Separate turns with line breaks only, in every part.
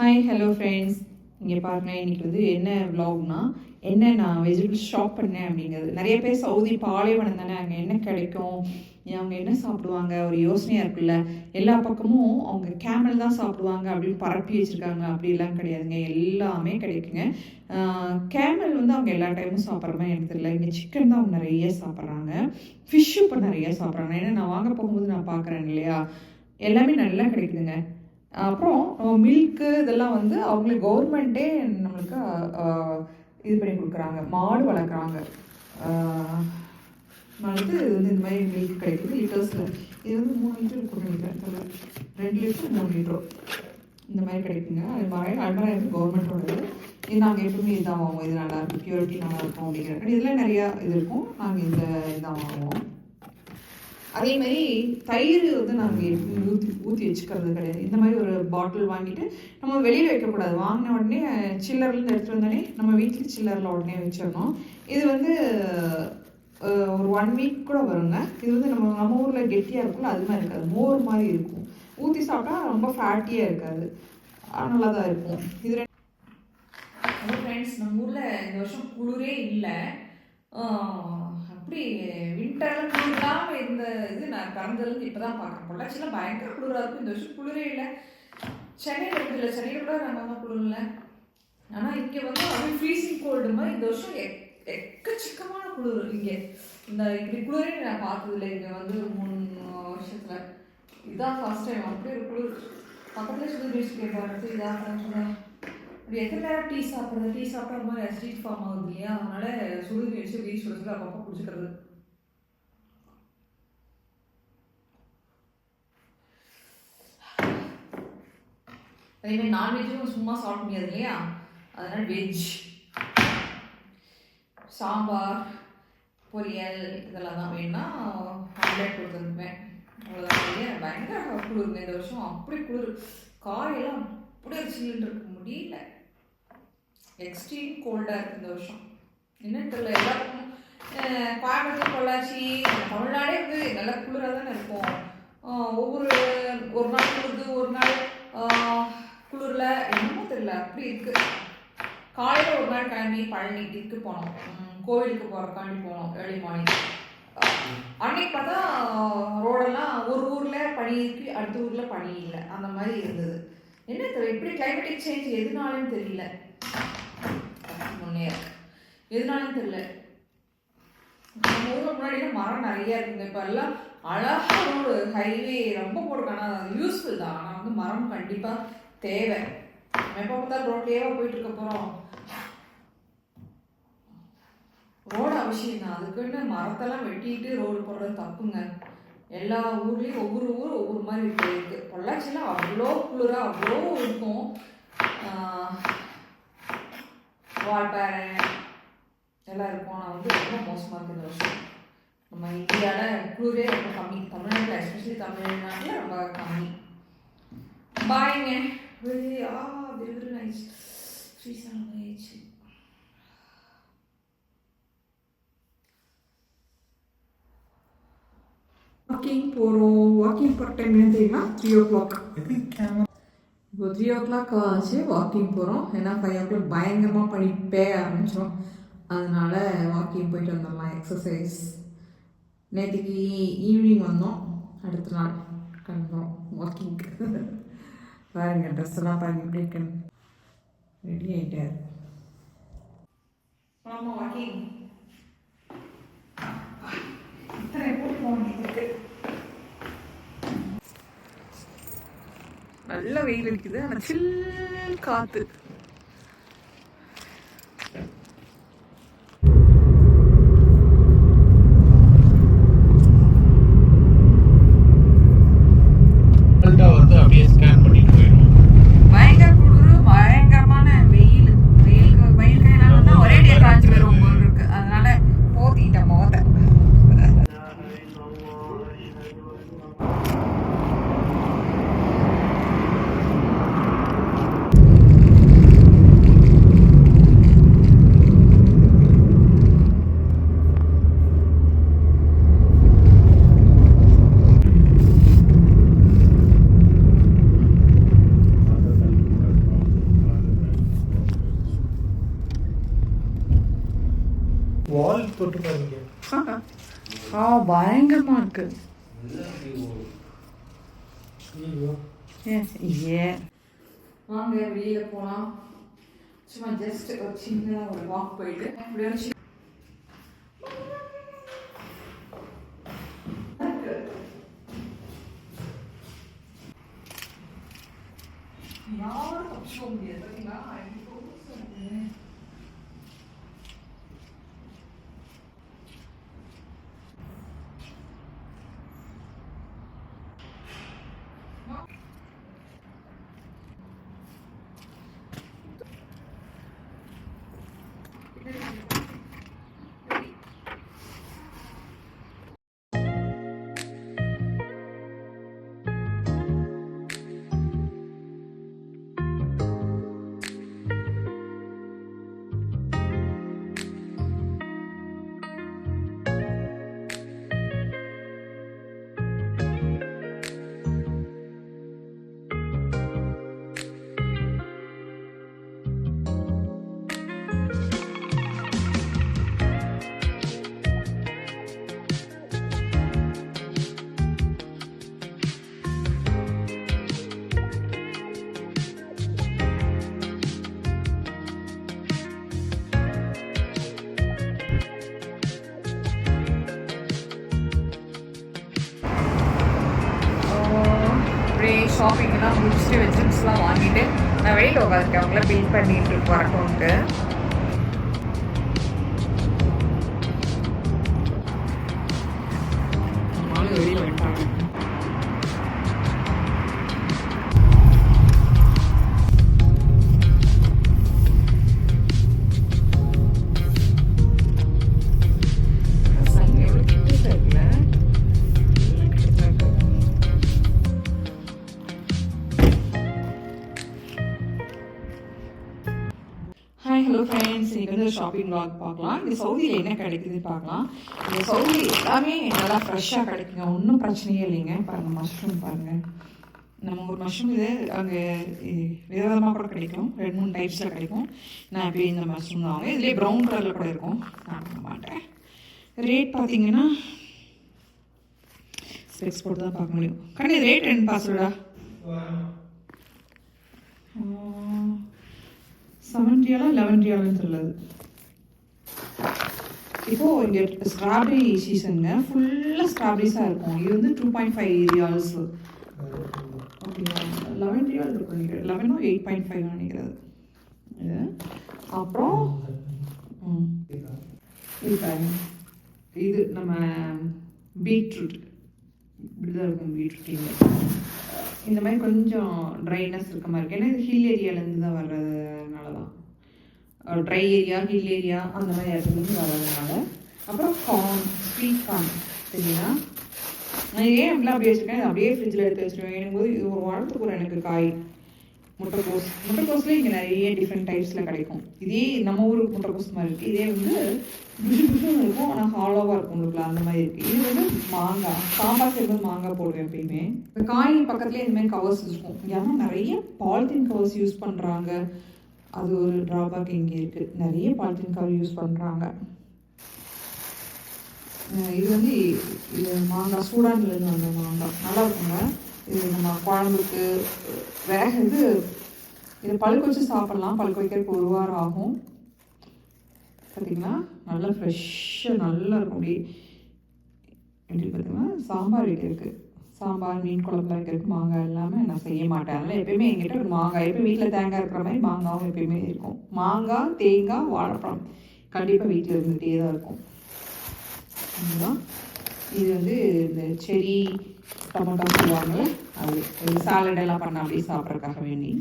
Hi hello friends இங்கே பாருங்க இன்னைக்கு வந்து என்ன vlogனா என்ன நான் வெஜிடபிள்ஸ் ஷாப் பண்ணேன் அப்படிங்கிறது. நிறைய பேர் சவுதி பாலைவனம் தானே அங்கே என்ன கிடைக்கும்? அவங்க என்ன சாப்பிடுவாங்க? ஒரு யோசனையாக இருக்குல்ல. எல்லா பக்கமும் அவங்க கேமல் தான் சாப்பிடுவாங்க அப்படின்னு பரப்பி வச்சுருக்காங்க. அப்படிலாம் கிடையாதுங்க. எல்லாமே கிடைக்குங்க. கேமல் வந்து அவங்க எல்லா டைமும் சாப்பிட்ற மாதிரி எனக்கு தெரியல. இங்கே சிக்கன் தான் அவங்க நிறைய சாப்பிட்றாங்க. ஃபிஷ்ஷு இப்போ நிறைய சாப்பிட்றாங்க. ஏன்னா நான் வாங்க போகும்போது நான் பார்க்குறேன் இல்லையா? எல்லாமே நல்லா கிடைக்குதுங்க. அப்புறம் மில்க்கு இதெல்லாம் வந்து அவங்களுக்கு கவர்மெண்ட்டே நம்மளுக்கு இது பண்ணி கொடுக்குறாங்க. மாடு வளர்க்குறாங்க. ஆஹ், வந்து இது வந்து இந்த மாதிரி மில்க் கிடைக்குது லிட்டர்ஸில் இது வந்து மூணு லிட்டர் கொடுக்குறீங்க ரெண்டு லிட்டர் மூணு லிட்டர் இந்த மாதிரி கிடைக்குங்க. அது மாதிரி அல்ட்ரா இது கவர்மெண்ட்டோடது இது நாங்கள் எப்பவுமே இதான் வாங்குவோம். இது நல்லா இருக்கும் பியூரிட்டி நல்லா இருக்கும் அப்படிங்கிற இதில் நிறையா இது இருக்கும். நாங்கள் இந்த இதான் வாங்குவோம். அதே மாதிரி தயிர் வந்து நாங்கள் ஊற்றி ஊற்றி வச்சுக்கிறது கிடையாது. இந்த மாதிரி ஒரு பாட்டில் வாங்கிட்டு நம்ம வெளியில் வைக்கக்கூடாது. வாங்கின உடனே சில்லர்லேருந்து எடுத்துகிட்டு வந்தோடனே நம்ம வீட்டில் சில்லரில் உடனே வச்சிடணும். இது வந்து ஒரு ஒன் வீக் கூட வருங்க. இது வந்து நம்ம நம்ம ஊரில் கெட்டியாக இருக்கும்ல அது மாதிரி இருக்காது. மோர் மாதிரி இருக்கும். ஊற்றி சாப்பிட்டா ரொம்ப ஃபேட்டியாக இருக்காது. நல்லா தான் இருக்கும். இது ஃப்ரெண்ட்ஸ் நம்ம ஊரில் இந்த வருஷம் குளிரே இல்லை. அப்படி வின்டரில் குளிர் இல்லாமல் இருந்த இது நான் பிறந்ததுலேருந்து இப்போ தான் பார்க்குறேன். பொள்ளாச்சியில் பயங்கர குளிராக இருக்கும். இந்த வருஷம் குளிரே இல்லை. சென்னையில் இருக்குல்ல இல்லை? சென்னையில் கூட நம்ம தான் குளிர் இல்லை ஆனால் இங்கே வந்து அப்படி ஃப்ரீசிங் கோல்டு மாதிரி இந்த வருஷம் எக் எக்கச்சக்கமான குளிர் இங்கே. இந்த இப்படி குளிரே நான் பார்த்ததில்ல. இங்கே வந்து மூணு வருஷத்தில். இதான் ஃபர்ஸ்ட் டைம் அப்படியே ஒரு குளிர். பக்கத்தில் சுடு பீச் கேட்பாரு இதாக சொன்னேன் இப்படி எத்தனை நேரம் டீ சாப்பிட்றது? டீ சாப்பிட்டா ஒரு மாதிரி அசிட் ஃபார்ம் ஆகுது இல்லையா? அதனால சுடு வச்சு பீச் சுடுறதுக்கு அப்பப்போ குடிச்சுக்கிறது. அதேமாதிரி நான்வெஜ்ஜும் சும்மா சாப்பிட முடியாது இல்லையா? அதனால் வெஜ் சாம்பார் பொரியல் இதெல்லாம் தான் வேணும்னா ஆம்லேட் கொடுத்துருப்பேன். அவ்வளோதான் இல்லையா பயங்கர குளிருங்க இந்த வருஷம். அப்படி குளிர். காயெல்லாம் அப்படியே சில்லுன்னு இருக்க முடியல. எக்ஸ்ட்ரீம் கோல்டாக இருக்குது இந்த வருஷம். என்னன்னு தெரியல எல்லாருக்கும் கோயம்புத்தூர் பொள்ளாச்சி தமிழ்நாடே வந்து நல்ல குளிராக தானே இருக்கும். ஒவ்வொரு ஒரு நாள் குளிருது ஒரு நாள் குளிரில் என்னமோ தெரியல அப்படி இருக்குது காலையில் ஒரு நாள் கிளம்பி பழனி இதுக்கு போனோம். கோவிலுக்கு போகிறக்காண்டி போனோம் ஏர்லி மார்னிங் அன்னைக்கு பார்த்தா ரோடெல்லாம் ஒரு ஊரில் பனி இருக்கு அடுத்த ஊரில் பனி இல்லை. அந்த மாதிரி இருந்தது. என்ன தெரியல இப்படி கிளைமேட்டிக் சேஞ்ச் எதுனாலும் தெரியல. எதுனாலும் தெரியல. நம்ம முன்னாடிலாம் மரம் நிறைய இருக்குங்க. இப்போ எல்லாம் அழகா ரோடு ஹைவே ரொம்ப போட்டுருக்காங்க. அது யூஸ்ஃபுல் தான். ஆனால் வந்து மரம் கண்டிப்பாக தேவை. நம்ம எப்போ பார்த்தாலும் ரோட்லேயே போயிட்டு இருக்க போகிறோம் ரோடு அவசியம் தான். அதுக்குன்னு மரத்தெல்லாம் வெட்டிட்டு ரோடு போடுறது தப்புங்க. எல்லா ஊர்லேயும் ஒவ்வொரு ஊர் ஒவ்வொரு மாதிரி இருக்குது பொள்ளாச்சியில் அவ்வளோ குளிராக அவ்வளோ இருக்கும். வால்பாறை எல்லாம் இருக்கும் ஆனால் வந்து ரொம்ப மோசமாக இருக்குது இந்த வருஷம். நம்ம இந்தியாவில் குளிரே ரொம்ப கம்மி. தமிழ்நாட்டில் எஸ்பெஷலி தமிழ்நாட்டில் ரொம்ப கம்மி. பாய்ங்க ஆ வெரி வெரி நைஸ் ஆயிடுச்சு வாக்கிங் போகிறோம் வாக்கிங் போகிற டைம் என்ன தெரியுமா? த்ரீ ஓ கிளாக் இப்போ த்ரீ ஓ கிளாக் ஆச்சு வாக்கிங் போகிறோம் ஏன்னா ஃபைவ் ஓ கிளாக் பயங்கரமாக படிப்பே ஆரம்பித்தோம் அதனால் வாக்கிங் போயிட்டு வந்துடலாம் எக்ஸசைஸ் நேற்றுக்கு ஈவினிங் வந்தோம். அடுத்த நாள் கிளம்புறோம் வாக்கிங்க்கு பாருங்க ட்ரெஸ் எல்லாம் பாருங்க எப்படி இருக்குன்னு. ரெடி ஆகிட்டார் ஆமாம் வாக்கிங் இத்தனை போட்டு போனதுக்கு நல்ல வெயில் இருக்குது ஆனால் சில் காற்று
வந்து அப்படியே ஸ்கேன் பண்ணிட்டு போயிடும்
பயங்கர குளிரு பயங்கரமான வெயில் வெயிலுக்கு வெயில் கையில தான் ஒரே டே காய்ச்சி வரும் போல் இருக்கு அதனால போத்திட்டேன் மோத
தொட்டு பாருங்க
ஆ பயங்கரமா இருக்கு. ஏ வாங்க வெளியில போலாம். சும்மா ஜஸ்ட் ஒரு சின்ன ஒரு வாக் போயிட்டு அப்படியே யாரும் தப்பிச்சுக்க முடியாது ஷாப்பிங்லாம் முடிச்சுட்டு வெஜிடபிள்ஸ்லாம் வாங்கிட்டு நான் வெளியில் உட்காந்துருக்கேன் அவங்கள பில் பண்ணிட்டு இருக்கோம் பார்க்கலாம். இந்த சவுதியில் என்ன கிடைக்குது பார்க்கலாம். இந்த சவுதி எல்லாமே நல்லா ஃப்ரெஷ்ஷாக கிடைக்குங்க. ஒன்றும் பிரச்சனையே இல்லைங்க. பாருங்கள் மஷ்ரூம் பாருங்கள் நம்ம ஒரு மஷ்ரூம் இது அங்கே விதவிதமாக கூட கிடைக்கும். ரெண்டு மூணு டைப்ஸில் கிடைக்கும். நான் இப்போ இந்த மஷ்ரூம் தான் வாங்க இதுலேயே ப்ரௌன் கலரில் கூட இருக்கும். நான் மாட்டேன். ரேட் பார்த்தீங்கன்னா ஸ்பெக்ஸ் போட்டு தான் பார்க்க முடியும். கண்ணு ரேட் என்ன பாசுடா செவன் ரியாலா லெவன் ரியாலுன்னு சொல்லுது இப்போது இங்கே ஸ்ட்ராபெரி சீசனுங்க ஃபுல்லாக ஸ்ட்ராபெரிஸாக இருக்கும். இது வந்து டூ பாயிண்ட் ஃபைவ் ரியால்ஸ் ஓகேங்களா லெவன் ரியால் இருக்கும் லெவனோ எயிட் பாயிண்ட் ஃபைவ் நினைக்கிறது. இது. அப்புறம் இது பாருங்க. இது நம்ம பீட்ரூட். இப்படிதான் இருக்கும் பீட்ரூட் இங்கே இந்த மாதிரி கொஞ்சம் ட்ரைனஸ் இருக்க மாதிரி இருக்கு. ஏன்னா இது ஹில் ஏரியாலேருந்து தான் வர்றதுனால தான் ட்ரை ஏரியா ஹில் ஏரியா அந்த மாதிரி இடத்துலேருந்து வர்றதுனால. அப்புறம் கார்ன் ஸ்வீட் கார்ன் சரிங்களா? நான் ஏன் அப்படிலாம் அப்படியே வச்சுருக்கேன்? அப்படியே ஃப்ரிட்ஜில் எடுத்து வச்சுருவேன். எனக்கு போது இது ஒரு வாரத்துக்கு ஒரு எனக்கு காய் முட்டைக்கோஸ். முட்டைக்கோஸ்லேயே இங்கே நிறைய டிஃப்ரெண்ட் டைப்ஸில் கிடைக்கும். இதே நம்ம ஊர் முட்டைக்கோஸ் மாதிரி இருக்குது இதே வந்து புஷு புஷுன்னு இருக்கும். ஆனால் ஹாலோவாக இருக்கும் உங்களுக்கு அந்த மாதிரி இருக்குது இது வந்து மாங்காய். சாம்பார் சேர்ந்து மாங்காய் போடுவேன் எப்பயுமே. இந்த காய் பக்கத்துலேயே இந்த மாதிரி கவர்ஸ் இருக்கும். ஏன்னா நிறைய பாலித்தீன் கவர்ஸ் யூஸ் பண்ணுறாங்க அது ஒரு ட்ராபேக் இங்கே இருக்குது நிறைய பாலித்தீன் கவர் யூஸ் பண்ணுறாங்க இது வந்து இது மாங்காய் சூடான்லேருந்து வந்த மாங்காய். நல்லா இருக்குங்க. இது நம்ம குழம்புக்கு வேக இது இது பழுக்க வச்சு சாப்பிட்லாம். பழுக்க வைக்கிறதுக்கு ஒரு வாரம் ஆகும். பார்த்தீங்களா நல்லா ஃப்ரெஷ்ஷாக நல்லா இருக்கும். அப்படி எப்படி பார்த்தீங்கன்னா சாம்பார் வைக்கிறதுக்கு சாம்பார் மீன் குழம்புலாம் வைக்கிறதுக்கு மாங்காய் இல்லாமல் நான் செய்ய மாட்டேன். அதனால் எப்பயுமே எங்கிட்ட ஒரு மாங்காய் எப்போ வீட்டில் தேங்காய் இருக்கிற மாதிரி மாங்காவும் எப்பயுமே இருக்கும். மாங்காய் தேங்காய் வாழைப்பழம் கண்டிப்பாக வீட்டில் இருந்துகிட்டே தான் இருக்கும். இது வந்து இந்த செரி டொமேட்டோ சொல்லுவாங்க அது இது சாலட் எல்லாம் பண்ண அப்படியே சாப்பிட்றதுக்காக வேண்டி.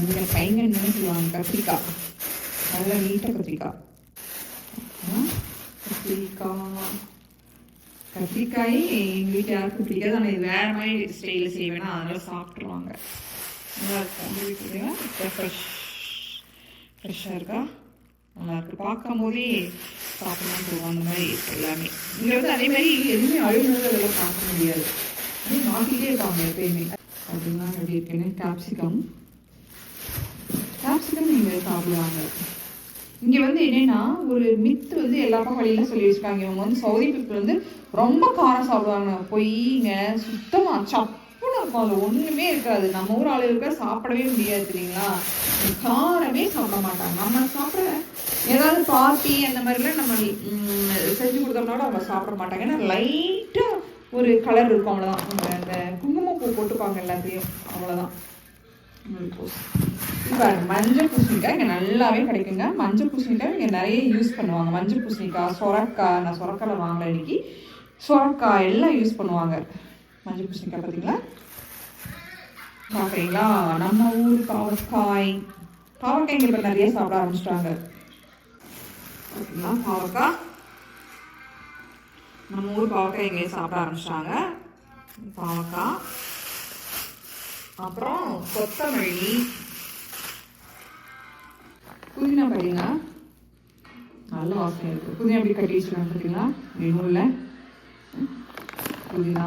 இங்கே கைங்கன்னு சொல்லுவாங்க? கத்திரிக்காய். நல்லா நீட்டாக கத்திரிக்காய். கத்திரிக்காய். கத்திரிக்காய் எங்கள் வீட்டில் யாருக்கும் பிடிக்காது ஆனால் இது வேறு மாதிரி ஸ்டைலில் செய்வேன்னா அதனால சாப்பிட்ருவாங்க நல்லா இருக்கும். உங்கள் ஃப்ரெஷ் ஃப்ரெஷ்ஷாக இருக்கா? நல்லா இருக்கு. பார்க்கும் போதே சாப்பிடலாம் போவோம் அந்த மாதிரி எல்லாமே. இங்கே வந்து அதே மாதிரி எதுவுமே அழுகுனது அதெல்லாம் பார்க்க முடியாது. அதே மாற்றிட்டே இருப்பாங்க எப்பயுமே. அப்படின்னா எப்படி இருக்குன்னு கேப்சிகம் கேப்சிகம் நீங்கள் சாப்பிடுவாங்க. இங்கே வந்து என்னென்னா ஒரு மித்து வந்து எல்லா பக்கம் வழியில சொல்லி வச்சுருக்காங்க. இவங்க வந்து சவுதி பீப்புள் வந்து ரொம்ப காரம் சாப்பிடுவாங்க. பொய்ங்க சுத்தமாக சப்புன்னு இருக்கும். அதில் ஒன்றுமே இருக்காது. நம்ம ஊர் ஆளுகளுக்கு சாப்பிடவே முடியாது தெரியுங்களா? காரமே சாப்பிட மாட்டாங்க. நம்ம சாப்பிட்ற ஏதாவது பார்ட்டி அந்த மாதிரிலாம் நம்ம செஞ்சு கொடுத்தோம்னாலும் அவங்க சாப்பிட மாட்டாங்க. ஏன்னா லைட்டாக ஒரு கலர் இருக்கும். அவ்வளோதான் அந்த அந்த குங்குமப்பூ போட்டுப்பாங்க எல்லாத்தையும். அவ்வளோதான் அவ்வளவுதான் இப்போ மஞ்சள் பூசணிக்காய் இங்கே நல்லாவே கிடைக்குங்க. மஞ்சள் பூசணிக்காய் இங்கே நிறைய யூஸ் பண்ணுவாங்க. மஞ்சள் பூசணிக்காய் சொரக்காய் நான் சொரக்காயில் வாங்கல இன்னைக்கு. சொரக்காய் எல்லாம் யூஸ் பண்ணுவாங்க. மஞ்சள் பூசணிக்காய் பார்த்தீங்களா பார்க்குறீங்களா நம்ம ஊர் பாவக்காய். பாவக்காய் இங்கே இப்போ நிறைய சாப்பிட ஆரம்பிச்சிட்டாங்க. பார்த்தீங்களா பாவக்காய். நம்ம ஊர் பாவக்காய் இங்கே சாப்பிட ஆரம்பிச்சிட்டாங்க. பாவக்காய். அப்புறம் கொத்தமல்லி. புதினா பார்த்தீங்களா நல்ல வாசனை இருக்குது புதினா எப்படி கட்டி வச்சுருக்காங்க பார்த்தீங்களா இல்லை. புதினா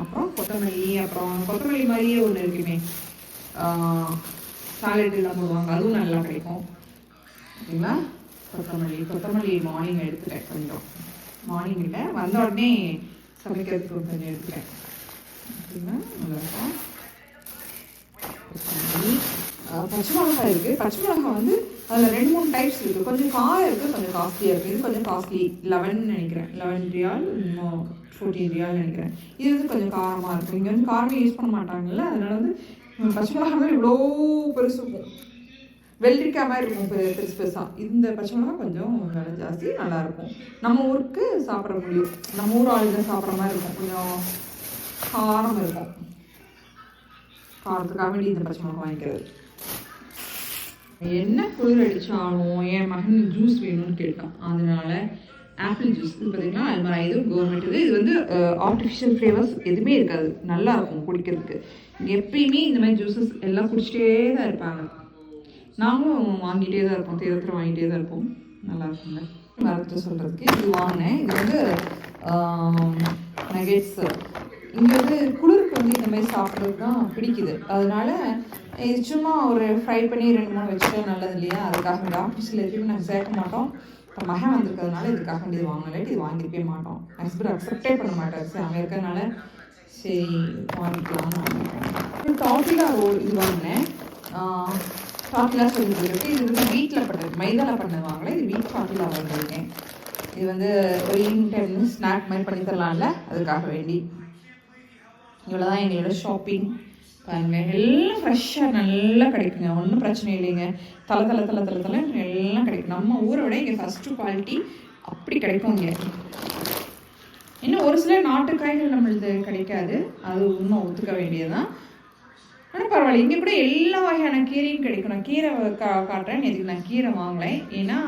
அப்புறம் கொத்தமல்லி அப்புறம் கொத்தமல்லி மாதிரியே ஒன்று இருக்குமே. சாலட்லாம் போடுவாங்க. அதுவும் நல்லா கிடைக்கும். ஓகேங்களா கொத்தமல்லி. கொத்தமல்லி மார்னிங் எடுத்துட்டேன் கொஞ்சம். மார்னிங் இல்லை வந்த உடனே சமைக்கிறதுக்கு கொஞ்சம் எடுத்துட்டேன். ஓகேங்களா நல்லா இருக்கும். பச்சை மிளகாய் இருக்கு. பச்சை மிளகாய் வந்து அதில் ரெண்டு மூணு டைப்ஸ் இருக்கு. கொஞ்சம் காரம் இருக்கு கொஞ்சம் காஸ்ட்லியாக இருக்கு. இது கொஞ்சம் காஸ்ட்லி லெவன் நினைக்கிறேன். லெவன் ரியால் இன்னும் ஃபோர்டீன் ரியால் நினைக்கிறேன். இது வந்து கொஞ்சம் காரமாக இருக்கும் இங்கே வந்து காரமே யூஸ் பண்ண மாட்டாங்கல்ல. அதனால வந்து பச்சை மிளகாய் மாதிரி இவ்வளோ பெருசு இருக்கும் வெள்ளரிக்காய் மாதிரி இருக்கும் பெருசு பெருசாக இந்த பச்சை மிளகாய் கொஞ்சம் விலை ஜாஸ்தி நல்லா இருக்கும். நம்ம ஊருக்கு சாப்பிட முடியும் நம்ம ஊர் ஆளுங்க சாப்பிட்ற மாதிரி இருக்கும். கொஞ்சம் காரம் இருக்கும். காரத்துக்காக வேண்டி இந்த பச்சை மிளகாய் வாங்கிக்கிறது. என்ன குளிர் அடிச்சாலும் என் மகன் ஜூஸ் வேணும்னு கேட்டான். அதனால ஆப்பிள் ஜூஸ் பார்த்தீங்கன்னா அது மாதிரி இது கவர்மெண்ட் இது. வந்து ஆர்டிஃபிஷியல் ஃப்ளேவர்ஸ் எதுவுமே இருக்காது. நல்லா இருக்கும் குடிக்கிறதுக்கு. எப்பயுமே இந்த மாதிரி ஜூஸஸ் எல்லாம் குடிச்சிட்டே தான் இருப்பாங்க. நாங்களும் வாங்கிட்டே தான் இருப்போம். தேர்தல் வாங்கிட்டே தான் இருப்போம். நல்லா இருக்குங்க. மறந்துட்டு சொல்கிறதுக்கு இது வாங்கினேன். இது வந்து நகெட்ஸ் இங்கே வந்து குளிருக்கு வந்து இந்த மாதிரி சாப்பிட்றது தான் பிடிக்குது. அதனால இது சும்மா ஒரு ஃப்ரை பண்ணி ரெண்டு மூணு வச்சுட்டா நல்லது இல்லையா? அதுக்காக இந்த ஆஃபீஸில் எப்பயுமே நாங்கள் சேர்க்க மாட்டோம். இப்போ மகன் வந்திருக்கிறதுனால இதுக்காக வேண்டி இது வாங்கலை இது வாங்கிருக்கவே மாட்டோம். ஹஸ்பண்ட் அக்செப்டே பண்ண மாட்டார் சார் அங்கே இருக்கிறதுனால சரி வாங்கிக்கலாம் டாஃபிலா இது வாங்கினேன். டாஃபிலா சொல்லிட்டு இது வந்து வீட்டில் பண்ணது மைதாவில் பண்ணது வாங்கலை. இது வீட் டாஃபிலா வாங்கியிருக்கேன். இது வந்து ஒரு ஈவினிங் டைம் ஸ்நாக் மாதிரி பண்ணி தரலாம்ல. அதுக்காக வேண்டி. இவ்வளோதான் எங்களோட ஷாப்பிங் பாருங்க எல்லாம் ஃப்ரெஷ்ஷாக நல்லா கிடைக்குங்க. ஒன்றும் பிரச்சனை இல்லைங்க. தலை தலை தலை தலை தலை எல்லாம் கிடைக்கும். நம்ம ஊரை விட இங்கே ஃபஸ்ட்டு குவாலிட்டி அப்படி கிடைக்கும் இங்கே இன்னும் ஒரு சில நாட்டு காய்கள் நம்மளுது கிடைக்காது. அது இன்னும் ஒத்துக்க வேண்டியதுதான். ஆனால் பரவாயில்ல. இங்கே கூட எல்லா வகையான கீரையும் கிடைக்கும் நான் கீரை கா காட்டுறேன். இதுக்கு நான் கீரை வாங்கலை. ஏன்னா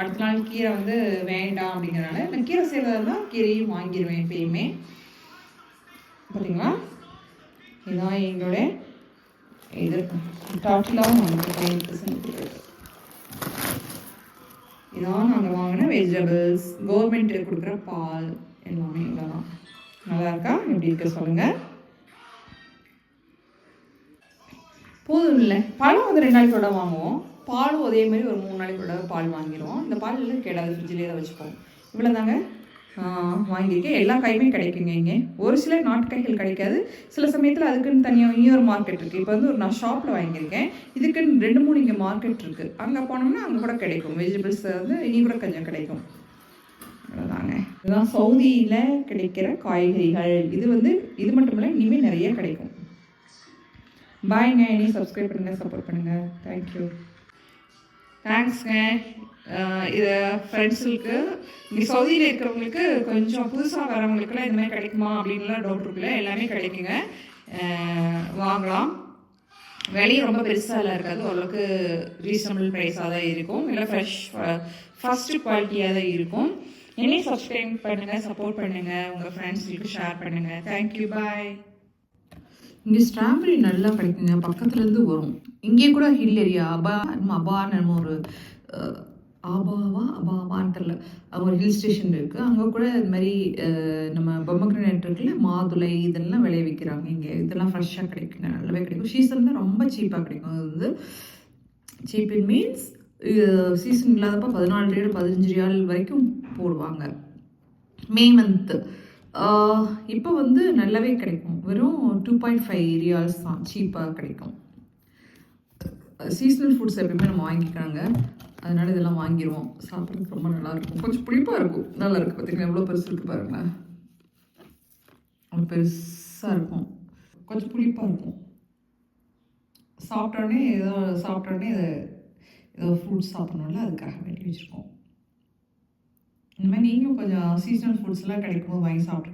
அடுத்த நாள் கீரை வந்து வேண்டாம் அப்படிங்கிறனால நான் கீரை செய்கிறதா கீரையும் வாங்கிடுவேன் எப்பயுமே. பார்த்தீங்களா இதுதான் எங்களுடைய இது. டோட்டலாகவும் வந்து டென் பர்சன்ட் இதான் நாங்கள் வாங்கின வெஜிடபிள்ஸ் கவர்மெண்ட் கொடுக்குற பால் எல்லாமே இதெல்லாம் நல்லா இருக்கா? எப்படி இருக்க சொல்லுங்கள் போதும் இல்லை. பழம் வந்து ரெண்டு நாளைக்கு கூட வாங்குவோம். பாலும் அதே மாதிரி ஒரு மூணு நாளைக்கு கூட பால் வாங்கிடுவோம். இந்த பால் எல்லாம் கேடாது ஃப்ரிட்ஜ்லேயே தான் வச்சுப்போம். இவ்வளோ தாங்க வாங்கியிருக்கேன். எல்லா காயுமே கிடைக்குங்க இங்கே. ஒரு சில நாட்காய்கள் கிடைக்காது. சில சமயத்தில் அதுக்குன்னு தனியாக இன்னொரு மார்க்கெட் இருக்குது இப்போ வந்து ஒரு நான் ஷாப்பில் வாங்கியிருக்கேன். இதுக்குன்னு ரெண்டு மூணு இங்கே மார்க்கெட் இருக்குது அங்கே போனோம்னா அங்கே கூட கிடைக்கும். வெஜிடபிள்ஸ் வந்து இனி கூட கொஞ்சம் கிடைக்கும். அவ்வளோதாங்க இதுதான் சவுதியில் கிடைக்கிற காய்கறிகள். இது வந்து இது மட்டும் இல்லை இனிமேல் நிறைய கிடைக்கும். பாய்ங்க இனி சப்ஸ்கிரைப் பண்ணுங்கள் சப்போர்ட் பண்ணுங்கள் தேங்க்யூ தேங்க்ஸ்ங்க uh, இதை ஃப்ரெண்ட்ஸுக்கு இங்கே சவுதியில் இருக்கிறவங்களுக்கு கொஞ்சம் புதுசாக வரவங்களுக்குலாம் இந்த மாதிரி கிடைக்குமா அப்படின்லாம் டவுட் இருக்குல்ல. எல்லாமே கிடைக்குங்க. Uh, வாங்கலாம். விலையும் ரொம்ப பெருசாக எல்லாம் இருக்காது. ஓரளவுக்கு ரீசனபிள் ப்ரைஸாக தான் இருக்கும். இல்லை ஃப்ரெஷ் ஃபஸ்ட்டு குவாலிட்டியாக தான் இருக்கும். என்னையும் சப்ஸ்கிரைப் பண்ணுங்கள் சப்போர்ட் பண்ணுங்கள் உங்கள் ஃப்ரெண்ட்ஸுக்கு ஷேர் பண்ணுங்கள் தேங்க்யூ பாய் இங்கே ஸ்ட்ராபெரி நல்லா கிடைக்குங்க பக்கத்துலேருந்து வரும். இங்கே கூட ஹில் ஏரியா அபா நம்ம அபான்னு நம்ம ஒரு ஆபாவா அபாவான்னு தெரில ஒரு ஹில் ஸ்டேஷன் இருக்குது அங்கே கூட இது மாதிரி நம்ம பொம்மக்ரனேட் இருக்குல்ல மாதுளை இதெல்லாம் விளைவிக்கிறாங்க இங்கே இதெல்லாம் ஃப்ரெஷ்ஷாக கிடைக்குங்க நல்லாவே கிடைக்கும். சீசன் தான் ரொம்ப சீப்பாக கிடைக்கும். அது வந்து சீப் இன் மீன்ஸ் சீசன் இல்லாதப்ப பதினாலு ரேடு பதினஞ்சு ரியால் வரைக்கும் போடுவாங்க. மே மந்த்து இப்போ வந்து நல்லாவே கிடைக்கும். வெறும் டூ பாயிண்ட் ஃபைவ் ரியால்ஸ் தான் சீப்பாக கிடைக்கும். சீசனல் ஃபுட்ஸ் எப்பயுமே நம்ம வாங்கிக்கிறாங்க. அதனால இதெல்லாம் வாங்கிடுவோம் சாப்பிட்றதுக்கு ரொம்ப நல்லாயிருக்கும். கொஞ்சம் புளிப்பாக இருக்கும். நல்லா இருக்குது பார்த்தீங்களா எவ்வளோ பெருசு இருக்குது பாருங்களேன் அவ்வளோ பெருசாக இருக்கும். கொஞ்சம் புளிப்பாக இருக்கும். சாப்பிட்டோடனே ஏதோ சாப்பிட்டோடனே ஏதோ ஃப்ரூட்ஸ் சாப்பிடணும்ல அதுக்காக வேண்டி வச்சுருக்கோம். இந்த மாதிரி நீங்களும் கொஞ்சம் சீசனல் ஃபுட்ஸ்லாம் கிடைக்கும் போது வாங்கி சாப்பிட்டு